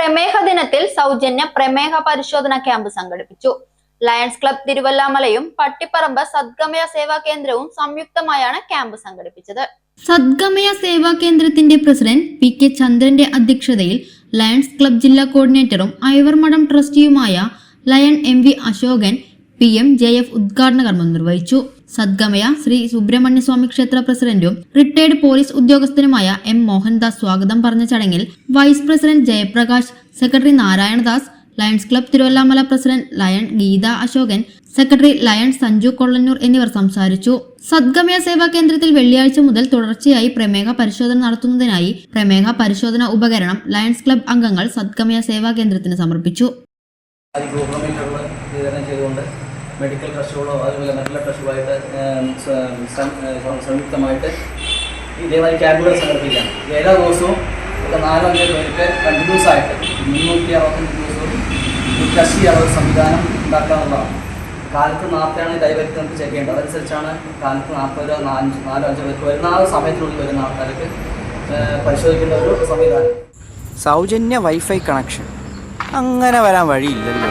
പ്രമേഹ ദിനത്തിൽ സൗജന്യ പ്രമേഹ പരിശോധന ക്യാമ്പ് സംഘടിപ്പിച്ചു. ലയൺസ് ക്ലബ് തിരുവല്ലാമലയും പട്ടിപ്പറമ്പ് സദ്ഗമയ സേവാ കേന്ദ്രവും സംയുക്തമായാണ് ക്യാമ്പ് സംഘടിപ്പിച്ചത്. സദ്ഗമയ സേവാ കേന്ദ്രത്തിന്റെ പ്രസിഡന്റ് പി കെ ചന്ദ്രന്റെ അധ്യക്ഷതയിൽ ലയൺസ് ക്ലബ് ജില്ലാ കോർഡിനേറ്ററും Ivor Madom ട്രസ്റ്റിയുമായ lion M V Ashokan P M J F ഉദ്ഘാടന കർമ്മം നിർവഹിച്ചു. സദ്ഗമയ ശ്രീ സുബ്രഹ്മണ്യ സ്വാമി ക്ഷേത്ര പ്രസിഡന്റും റിട്ടയർഡ് പോലീസ് ഉദ്യോഗസ്ഥനുമായ എം മോഹൻദാസ് സ്വാഗതം പറഞ്ഞ ചടങ്ങിൽ vice president Jayaprakash secretary Narayanadas Lions club Thiruvallamala president lion Geetha Ashokan secretary lion Sanju Kollannur എന്നിവർ സംസാരിച്ചു. സദ്ഗമയ സേവാ കേന്ദ്രത്തിൽ വെള്ളിയാഴ്ച മുതൽ തുടർച്ചയായി പ്രമേഹ പരിശോധന നടത്തുന്നതിനായി പ്രമേഹ പരിശോധന ഉപകരണം ലയൺസ് ക്ലബ് അംഗങ്ങൾ സദ്ഗമയ സേവാ കേന്ദ്രത്തിന് സമർപ്പിച്ചു. മെഡിക്കൽ ട്രസ്റ്റുകളോ അതുപോലെ മറ്റുള്ള ട്രസ്റ്റുകളായിട്ട് സംയുക്തമായിട്ട് ഈ ഇതേമാതിരി ക്യാമ്പുകൾ സംഘടിപ്പിക്കുകയാണ് എല്ലാ ദിവസവും ഒക്കെ നാലോ അഞ്ചോ പേർക്ക് കണ്ടിന്യൂസ് ആയിട്ട് മുന്നൂറ്റി അറുപത്തഞ്ച് ദിവസവും ടെസ്റ്റ് ചെയ്യാനുള്ള സംവിധാനം ഉണ്ടാക്കാനുള്ളതാണ് കാലത്ത് നാൽപ്പതാണ് ദൈവത്തിൽ നമുക്ക് ചെയ്യേണ്ടത്. അതനുസരിച്ചാണ് കാലത്ത് നാൽപ്പത് നാലഞ്ച് നാലോ അഞ്ചോ പേർക്ക് വരുന്ന ആ സമയത്തിനുള്ളിൽ വരുന്ന ആൾക്കാർക്ക് പരിശോധിക്കേണ്ട ഒരു സംവിധാനം. സൗജന്യ വൈഫൈ കണക്ഷൻ അങ്ങനെ വരാൻ വഴിയില്ലല്ലോ.